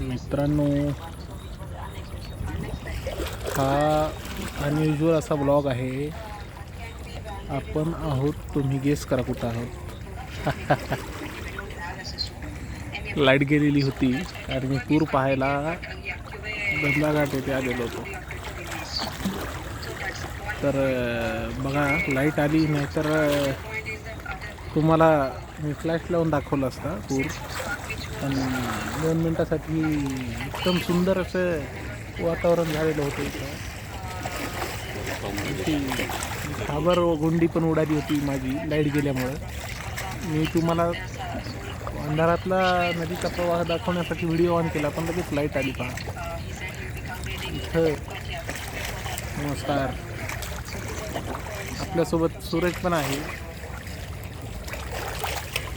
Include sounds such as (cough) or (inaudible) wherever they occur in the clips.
मित्रांनो हा अनयुजल असा ब्लॉग आहे. आपण आहोत तुम्ही गेस करा कुठं आहोत. (laughs) लाइट गेलेली होती आणि मी पूर पाहायला धंदाघाट येथे आलेलो होतो. तर बघा लाइट आली नाही तर तुम्हाला मी फ्लॅश लावून दाखवला असता पूर. पण दोन मिनटासाठी एकदम सुंदर असं वातावरण झालेलं होतं इथं. ती व गुंडी पण उडाली होती माझी लाइट गेल्यामुळं. मी तुम्हाला अंधारातला नदीचा प्रवाह दाखवण्यासाठी व्हिडिओ ऑन केला पण लगेच लाइट आली पहा. इथं नमस्कार. आपल्यासोबत सूरज पण आहे.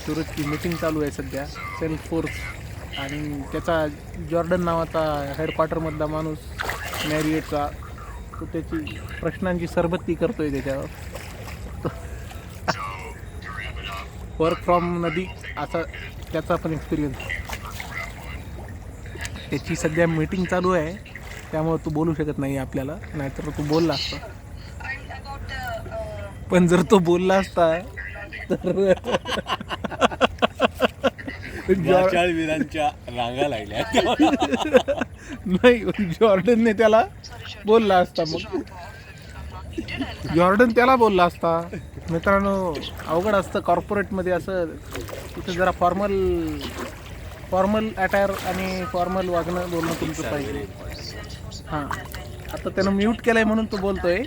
सूरजची मीटिंग चालू आहे सध्या. सेल्फ फोर्स आणि त्याचा जॉर्डन नावाचा हेडक्वार्टरमधला माणूस मॅरिएटचा तो त्याची प्रश्नांची सरबत्ती करतोय त्याच्यावर. वर्क फ्रॉम नदी असा त्याचा पण एक्सपिरियन्स त्याची सध्या मीटिंग चालू आहे त्यामुळे तू बोलू शकत नाही आपल्याला नाहीतर तू बोलला असता. पण जर तो बोलला असता तर वीरांच्या रांगा लागल्या. नाही जॉर्डनने त्याला बोलला असता मग. जॉर्डन त्याला बोलला असता. मित्रांनो अवघड असतं कॉर्पोरेटमध्ये असं. तिथं जरा फॉर्मल फॉर्मल अटायर आणि फॉर्मल वागणं बोलणं तुमचं पाहिजे. हां. आता त्यानं म्यूट केलंय म्हणून तो बोलतोय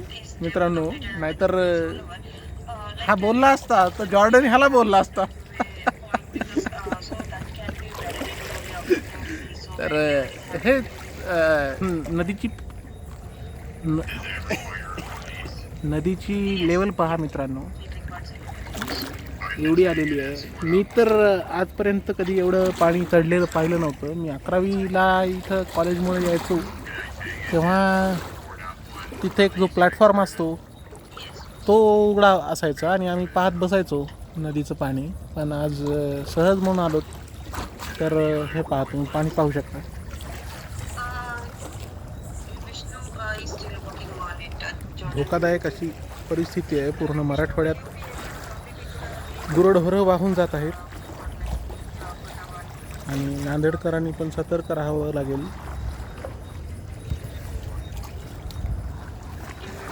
मित्रांनो. नाहीतर हा बोलला असता तर जॉर्डन ह्याला बोलला असता. तर हे नदीची न- नदीची लेवल पहा मित्रांनो. एवढी आलेली आहे. मी तर आजपर्यंत कधी एवढं पाणी चढलेलं पाहिलं नव्हतं. मी अकरावीला इथं कॉलेजमुळे यायचो. तेव्हा तिथे एक जो प्लॅटफॉर्म असतो तो उघडा असायचा आणि आम्ही पाहत बसायचो नदीचं पाणी. पण आज सहज म्हणून आलो तर हे पहा तुम्ही पाणी पाहू शकता. धोकादायक अशी परिस्थिती आहे. पूर्ण मराठवाड्यात गुरढोरं वाहून जात आहेत. आणि नांदेडकरांनी पण सतर्क राहावं लागेल.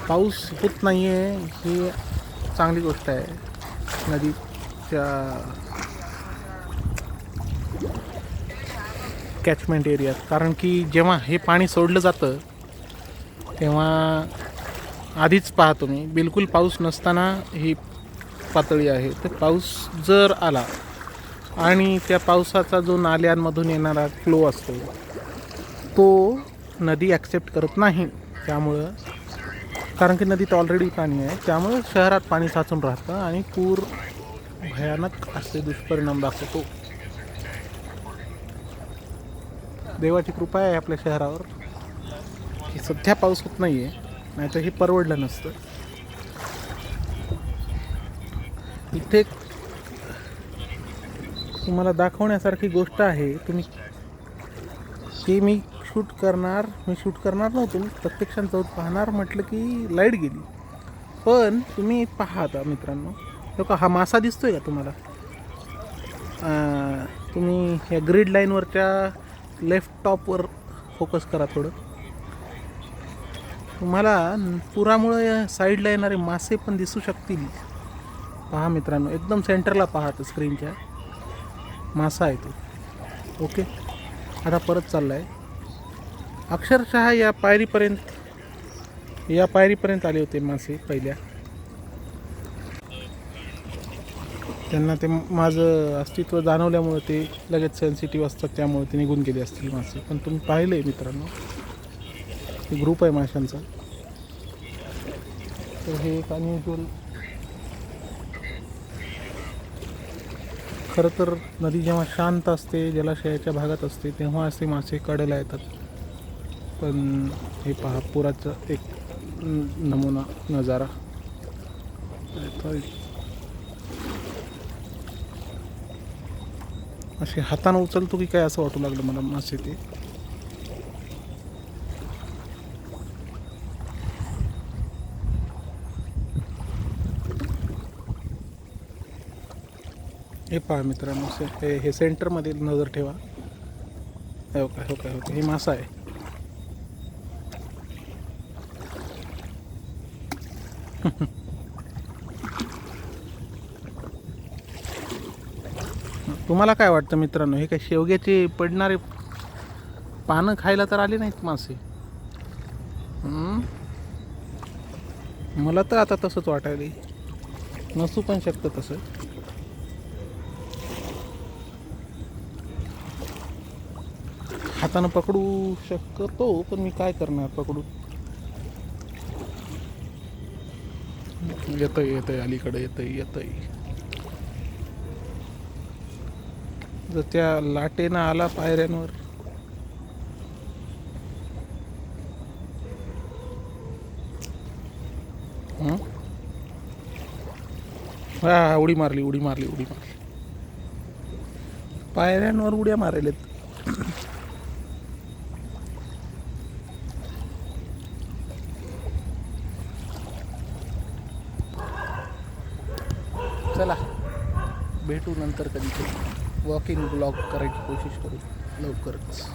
पाऊस होत नाही आहे ही चांगली गोष्ट आहे. नदीच्या कॅचमेंट एरियात कारण की जेव्हा हे पाणी सोडलं जातं तेव्हा आधीच पहा तुम्ही बिलकुल पाऊस नसताना ही पातळी आहे. तर पाऊस जर आला आणि त्या पावसाचा जो नाल्यांमधून येणारा फ्लो असतो तो नदी ॲक्सेप्ट करत नाही. त्यामुळं कारण की नदीत ऑलरेडी पाणी आहे. त्यामुळं शहरात पाणी साचून राहतं आणि पूर भयानक असे दुष्परिणाम दाखवतो. देवाची कृपा आहे आपल्या शहरावर. की सध्या पाऊस होत नाही आहे नाहीतर हे परवडलं नसतं. इथे तुम्हाला दाखवण्यासारखी गोष्ट आहे तुम्ही की मी शूट करणार मी शूट करणार नव्हतो मी प्रत्यक्षात जाऊन पाहणार म्हटलं की लाइट गेली. पण तुम्ही पहा आता मित्रांनो हो का हा मासा दिसतोय का तुम्हाला? तुम्ही या ग्रीड लाईनवरच्या लेफ्ट टॉपवर फोकस करा थोडं. तुम्हाला पुरामुळं या साईडला येणारे मासे पण दिसू शकतील. पहा मित्रांनो एकदम सेंटरला पहा तर स्क्रीनच्या मासा आहे तो. ओके आता परत चालला आहे अक्षरशः या पायरीपर्यंत या पायरीपर्यंत आले होते मासे पहिल्या. त्यांना ते माझं अस्तित्व जाणवल्यामुळे ते लगेच सेन्सिटिव्ह असतात त्यामुळे ते निघून गेले असतील मासे पण तुम्ही पाहिलं आहे मित्रांनो ग्रुप आहे माशांचा. तर हे एक अनयुजल खरं तर नदी जेव्हा शांत असते जलाशयाच्या भागात असते तेव्हा असे मासे कडेला येतात. पण हे पहा पुराचं एक नमुना नजारा. असे हातानं उचलतो की काय असं वाटू लागलं मला मासे ते? हे पहा मित्रांनो से- हे हे सेंटरमध्ये नजर ठेवा. हो काय हो काय हो हे मासा आहे. (laughs) तुम्हाला काय वाटतं मित्रांनो? हे काय शेवग्याचे पडणारे पानं खायला तर आले नाहीत मासे. मला तर आता तसंच वाटायला नसू पण शकतं तसं. हातानं पकडू शकतो पण मी काय करणार पकडू? येतंय येतंय अलीकडे येतंय येतंय. जर त्या लाटेनं आला पायऱ्यांवर. हा? हा, उडी मारली उडी मारली उडी मारली. पायऱ्यांवर उड्या मारलेत. चला भेटू नंतर कधी वॉकिंग ब्लॉग करायची कोशिश करू. लवकरच.